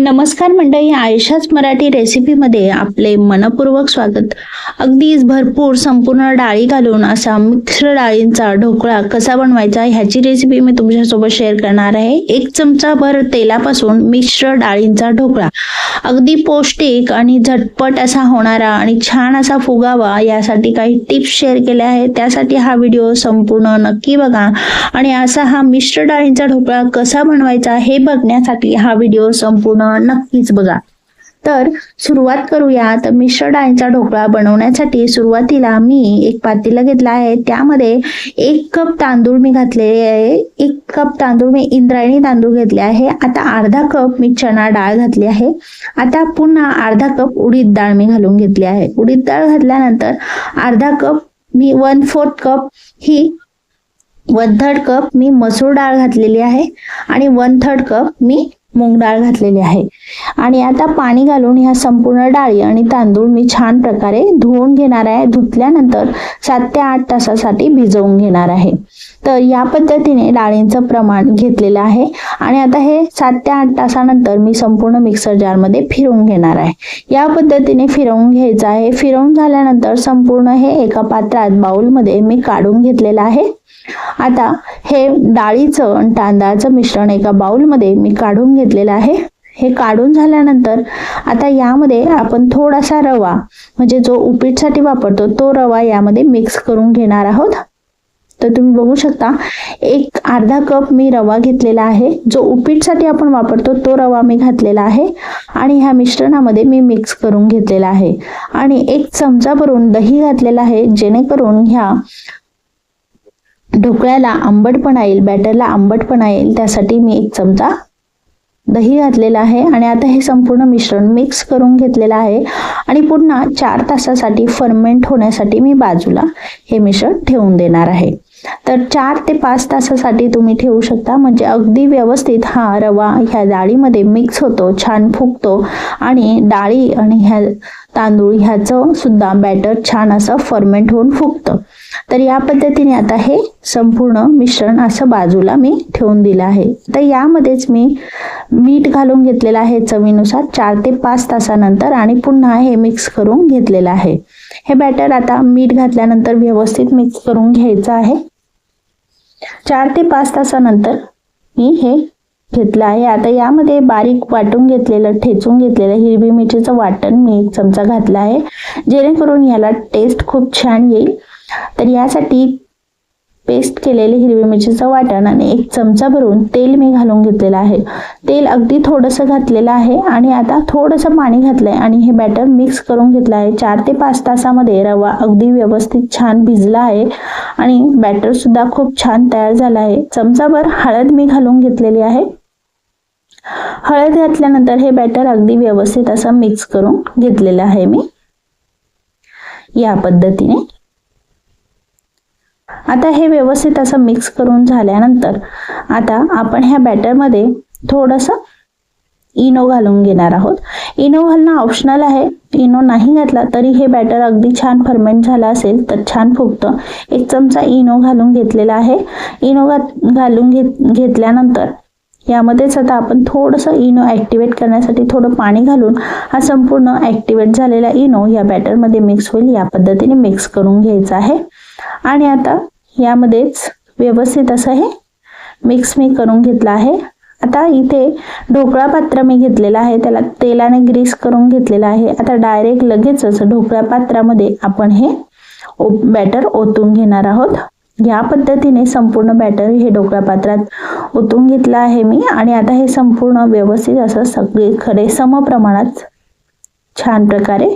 नमस्कार मंडळी आयशाच मराठी रेसिपीमध्ये आपले मनपूर्वक स्वागत. अगदीच भरपूर संपूर्ण डाळी घालून असा मिक्स्ड डाळींचा ढोकळा कसा बनवायचा ह्याची रेसिपी मी तुमच्यासोबत शेअर करणार आहे. एक चमचा भर तेलापासून मिक्स्ड डाळींचा ढोकळा. अगदी पौष्टिक आणि झटपट असा होणारा आणि छान असा फुगावा यासाठी काही टिप्स शेअर केल्या आहेत. त्यासाठी हा व्हिडिओ संपूर्ण नक्की बघा. आणि असा हा मिश्र डाळींचा ढोकळा कसा बनवायचा हे बघण्यासाठी हा व्हिडिओ संपूर्ण नक्कीच बघा. तर सुरुवात करूया. तर मिश्र डाळींचा ढोकळा बनवण्यासाठी सुरुवातीला मी एक पातेला घेतला आहे. त्यामध्ये एक कप तांदूळ मी घातलेले आहे. एक कप तांदूळ मी इंद्रायणी तांदूळ घेतले आहे. आता अर्धा कप मी चणा डाळ घातली आहे. आता पुन्हा अर्धा कप उडीद डाळ मी घालून घेतली आहे. उडीद डाळ घातल्यानंतर अर्धा कप मी वन फोर्थ कप ही वन थर्ड कप मी मसूर डाळ घातलेली आहे. आणि वन थर्ड कप मी मूग डाळ घातलेली आहे. आणि आता पाणी घालून ह्या संपूर्ण डाळी आणि तांदूळ मी छान प्रकारे धुवून घेणार आहे. धुतल्यानंतर सात ते आठ तासासाठी भिजवून घेणार आहे. तर या पद्धतीने डाळींचं प्रमाण घेतलेलं आहे. आणि आता हे सात ते आठ तासानंतर मी संपूर्ण मिक्सर जारमध्ये फिरवून घेणार आहे. या पद्धतीने फिरवून घ्यायचं आहे. फिरवून झाल्यानंतर संपूर्ण हे एका पात्रात बाउलमध्ये मी काढून घेतलेलं आहे. आता हे डाळीचं आणि तांदळाचं मिश्रण एका बाउलमध्ये मी काढून घेतलेलं आहे. हे काढून झाल्यानंतर आता यामध्ये आपण थोडासा रवा म्हणजे जो उपीटसाठी वापरतो तो रवा यामध्ये मिक्स करून घेणार आहोत. तर तुम्ही बघू शकता एक अर्धा कप मी रवा घेतलेला आहे. जो उपीटसाठी आपण वापरतो तो रवा मी घातलेला आहे आणि ह्या मिश्रणामध्ये मी मिक्स करून घेतलेला आहे. आणि एक चमचा भरून दही घातलेला आहे जेणेकरून ह्या ढोकळ्याला आंबटपणा येईल बॅटरला आंबटपणा येईल त्यासाठी मी एक चमचा दही घातलेला आहे. आणि आता हे संपूर्ण मिश्रण मिक्स करून घेतलेलं आहे. आणि पुन्हा चार तासासाठी फर्मेंट होण्यासाठी मी बाजूला हे मिश्रण ठेवून देणार आहे. तर चार ते पाच तासासाठी तुम्ही ठेवू शकता. म्हणजे अगदी व्यवस्थित हा रवा ह्या डाळीमध्ये मिक्स होतो छान फुगतो आणि डाळी आणि ह्या तांदूळ ह्याचं सुद्धा बॅटर छान असं फर्मेंट होऊन फुगतं. तर या पद्धतीने आता हे संपूर्ण मिश्रण असं बाजूला मी ठेवून दिलं आहे. तर यामध्येच मी मीठ घालून घेतलेलं आहे चवीनुसार चार ते पाच तासानंतर आणि पुन्हा हे मिक्स करून घेतलेलं आहे. हे बॅटर आता मीठ घातल्यानंतर व्यवस्थित मिक्स करून घ्यायचं आहे. चार ते पाच तासानंतर मी हे घेतलं आहे. आता यामध्ये बारीक वाटून घेतलेलं ठेचून घेतलेलं हिरवी मिरचीचं वाटण मी एक चमचा घातला आहे. जेणेकरून याला टेस्ट खूप छान येईल. तर यासाठी पेस्ट केलेले हिरवी मिरचीचं वाटण आणि एक चमचा भरून तेल मी घालून घेतलेलं आहे. तेल अगदी थोडंसं घातलेलं आहे आणि आता थोडंसं पाणी घातलंय आणि हे बॅटर मिक्स करून घेतलं आहे. चार ते पाच तासामध्ये रवा अगदी व्यवस्थित छान भिजला आहे आणि बॅटरसुद्धा खूप छान तयार झाला आहे. चमचाभर हळद मी घालून घेतलेली आहे. हळद घातल्यानंतर हे बॅटर अगदी व्यवस्थित असं मिक्स करून घेतलेलं आहे मी. या पद्धतीने. आता हे व्यवस्थित असं मिक्स करून झाल्यानंतर आता आपण ह्या बॅटरमध्ये थोडंसं इनो घालून घेणार आहोत. इनो घालणं ऑप्शनल आहे. इनो नाही घातला तरी हे बॅटर अगदी छान फर्मेंट झालं असेल तर छान फुगतं. एक चमचा इनो घालून घेतलेला आहे. इनो घालून घेत घेतल्यानंतर यामध्येच आता आपण थोडंसं इनो ॲक्टिवेट करण्यासाठी थोडं पाणी घालून हा संपूर्ण ॲक्टिवेट झालेला इनो या बॅटरमध्ये मिक्स होईल. या पद्धतीने मिक्स करून घ्यायचा आहे. आणि आता यामध्येच व्यवस्थित असं हे मिक्स मी करून घेतलं आहे. आता इथे ढोकळा पात्र मी घेतलेला आहे. त्याला तेलाने ग्रीस करून घेतलेला आहे. आता डायरेक्ट लगेचच ढोकळा पात्रामध्ये आपण हे बॅटर ओतून घेणार आहोत. या पद्धतीने संपूर्ण बॅटर हे ढोकळा पात्रात ओतून घेतलं आहे मी. आणि आता हे संपूर्ण व्यवस्थित असं सगळे खरे समप्रमाणात छान प्रकारे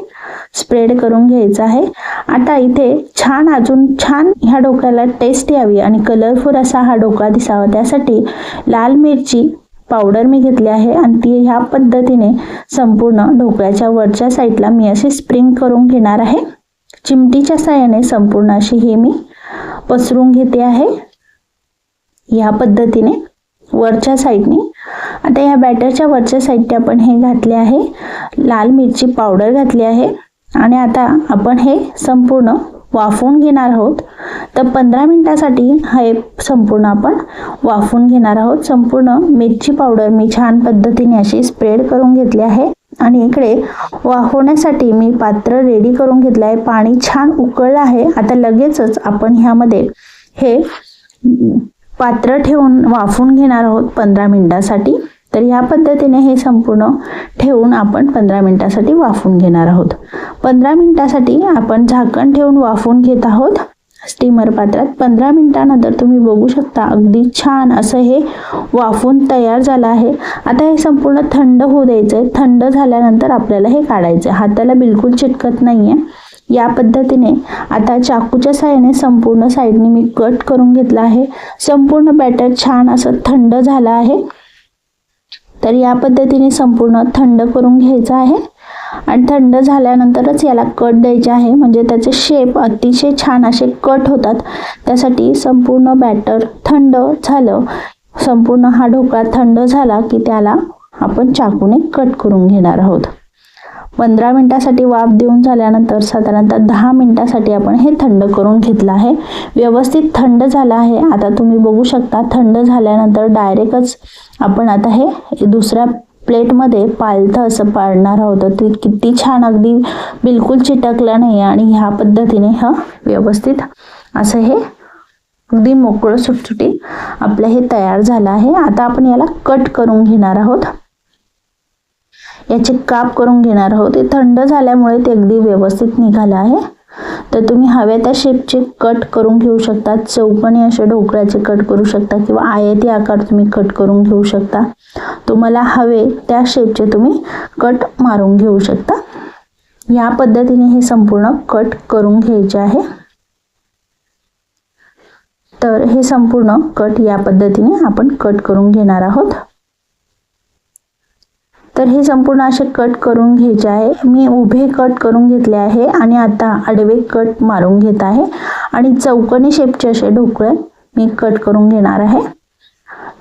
स्प्रेड करून घ्यायचं आहे. आता इथे छान अजून छान ह्या ढोकळ्याला टेस्ट यावी आणि कलरफुल असा हा ढोकळा दिसावा. त्यासाठी लाल मिरची पावडर मी घेतली आहे आणि ती ह्या पद्धतीने संपूर्ण ढोकळ्याच्या वरच्या साईडला मी अशी स्प्रिंग करून घेणार आहे. चिमटीच्या साह्याने संपूर्ण अशी हे मी पसरून घेते आहे. ह्या पद्धतीने वरच्या साईडने आता या बॅटरच्या वरच्या साईडने आपण हे घातले आहे. लाल मिरची पावडर घातली आहे. आणि आता आपण हे संपूर्ण वाफवून घेणार आहोत. तर पंधरा मिनटासाठी हे संपूर्ण आपण वाफवून घेणार आहोत. संपूर्ण मिरची पावडर मी छान पद्धतीने अशी स्प्रेड करून घेतली आहे. आणि इकडे वाहवण्यासाठी मी पात्र रेडी करून घेतलं आहे पाणी छान उकळलं आहे. आता लगेचच आपण ह्यामध्ये हे पात्र ठेवून वाफवून घेणार आहोत पंधरा मिनिटासाठी. तर ह्या पद्धतीने हे संपूर्ण ठेवून आपण पंधरा मिनिटासाठी वाफून घेणार आहोत. पंधरा मिनिटासाठी आपण झाकण ठेवून वाफून घेत आहोत. स्टीमर पात्रात पंधरा मिनिटानंतर तुम्ही बघू शकता अगदी छान असं हे वाफून तयार झालं आहे. आता हे संपूर्ण थंड होऊ द्यायचं आहे. थंड झाल्यानंतर आपल्याला हे काढायचं आहे. हाताला बिलकुल चिटकत नाही आहे या पद्धतीने आता चाकूच्या साह्याने संपूर्ण साईडने मी कट करून घेतला आहे. संपूर्ण बॅटर छान असं थंड झालं आहे. तर या पद्धतीने संपूर्ण थंड करून घ्यायचं आहे. आणि थंड झाल्यानंतरच याला कट द्यायचे आहे. म्हणजे त्याचे शेप अतिशय छान असे कट होतात. त्यासाठी संपूर्ण बॅटर थंड झालं. संपूर्ण हा ढोकळा थंड झाला की त्याला आपण चाकूने कट करून घेणार आहोत. पंधरा मिनिटासाठी वाफ देऊन झाल्यानंतर साधारणतः दहा मिनिटासाठी आपण हे थंड करून घेतलं आहे. व्यवस्थित थंड झालं आहे. आता तुम्ही बघू शकता थंड झाल्यानंतर डायरेक्टच आपण आता हे दुसऱ्या प्लेटमध्ये पालथं असं पाडणार आहोत. ते किती छान अगदी बिलकुल चिटकलं नाही आणि ह्या पद्धतीने हा व्यवस्थित असं हे अगदी मोकळं सुटसुटी आपलं हे तयार झालं आहे. आता आपण याला कट करून घेणार आहोत. याचे काप करून घेणार आहोत. ते थंड झाल्यामुळे ते अगदी व्यवस्थित निघालं आहे. तर तुम्ही हव्या त्या शेपचे कट करून घेऊ शकता. चौकणी असे ढोकळ्याचे कट करू शकता किंवा आयती आकार तुम्ही कट करून घेऊ शकता. तुम्हाला हवे त्या शेपचे तुम्ही कट मारून घेऊ शकता. या पद्धतीने हे संपूर्ण कट करून घ्यायचे आहे. तर हे संपूर्ण कट या पद्धतीने आपण कट करून घेणार आहोत. तर हे संपूर्ण असे कट करून घ्यायचे आहे. मी उभे कट करून घेतले आहे आणि आता आडवे कट मारून घेत आहे. आणि चौकनी शेपचे असे ढोकळे मी कट करून घेणार आहे.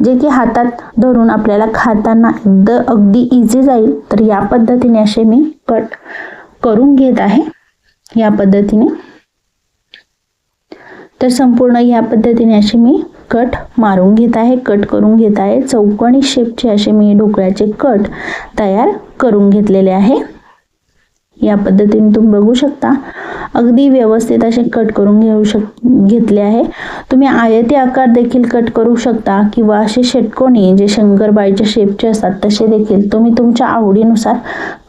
जे की हातात धरून आपल्याला खाताना एकदा अगदी इझी जाईल. तर या पद्धतीने असे मी कट करून घेत आहे. या पद्धतीने. तर संपूर्ण या पद्धतीने असे मी कट मारून घेत आहे कट करून घेत आहे. चौकणी शेपचे असे मी ढोकळ्याचे कट तयार करून घेतलेले आहे. या पद्धतीने तुम्ही बघू शकता. अगदी व्यवस्थित असे कट करून घेऊ शक घेतले आहे. तुम्ही आयती आकार देखील कट करू शकता किंवा असे षटकोणी जे शंकरबाईच्या शेपचे असतात तसे देखील तुम्ही तुमच्या आवडीनुसार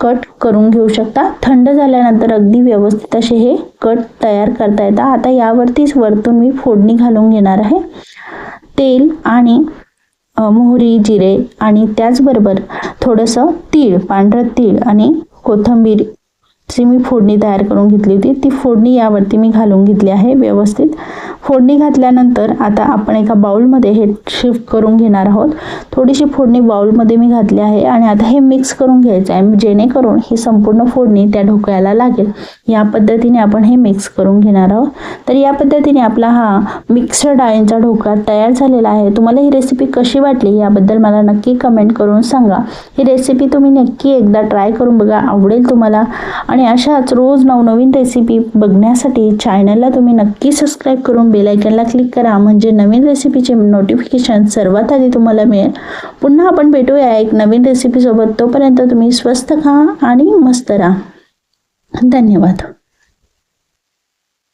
कट करून घेऊ शकता. थंड झाल्यानंतर अगदी व्यवस्थित असे हे कट तयार करता येतात. आता यावरतीच वरतून मी फोडणी घालून घेणार आहे. तेल आणि मोहरी जिरे आणि त्याचबरोबर थोडंसं तीळ पांढरं तीळ आणि कोथिंबीर जी मी फोडणी तयार करून घेतली होती ती फोडणी यावरती मी घालून घेतली आहे व्यवस्थित. फोडणी घातल्यानंतर आता आपण एका बाउलमध्ये हे शिफ्ट करून घेणार आहोत. थोडीशी फोडणी बाउलमध्ये मी घातली आहे आणि आता हे मिक्स करून घ्यायचं आहे जेणेकरून ही संपूर्ण फोडणी त्या ढोकळ्याला लागेल. या पद्धतीने आपण हे मिक्स करून घेणार आहोत. तर या पद्धतीने आपला हा मिक्सर डाळींचा ढोकळा तयार झालेला आहे. तुम्हाला ही रेसिपी कशी वाटली याबद्दल मला नक्की कमेंट करून सांगा. ही रेसिपी तुम्ही नक्की एकदा ट्राय करून बघा आवडेल तुम्हाला. आणि आणि अशाच रोज नवनवीन रेसिपी बघण्यासाठी चॅनलला तुम्ही नक्की सबस्क्राईब करून बेलायकनला क्लिक करा. म्हणजे नवीन रेसिपीचे नोटिफिकेशन सर्वात आधी तुम्हाला मिळेल. पुन्हा आपण भेटूया एक नवीन रेसिपीसोबत तोपर्यंत तुम्ही स्वस्त खा आणि मस्त राहा. धन्यवाद.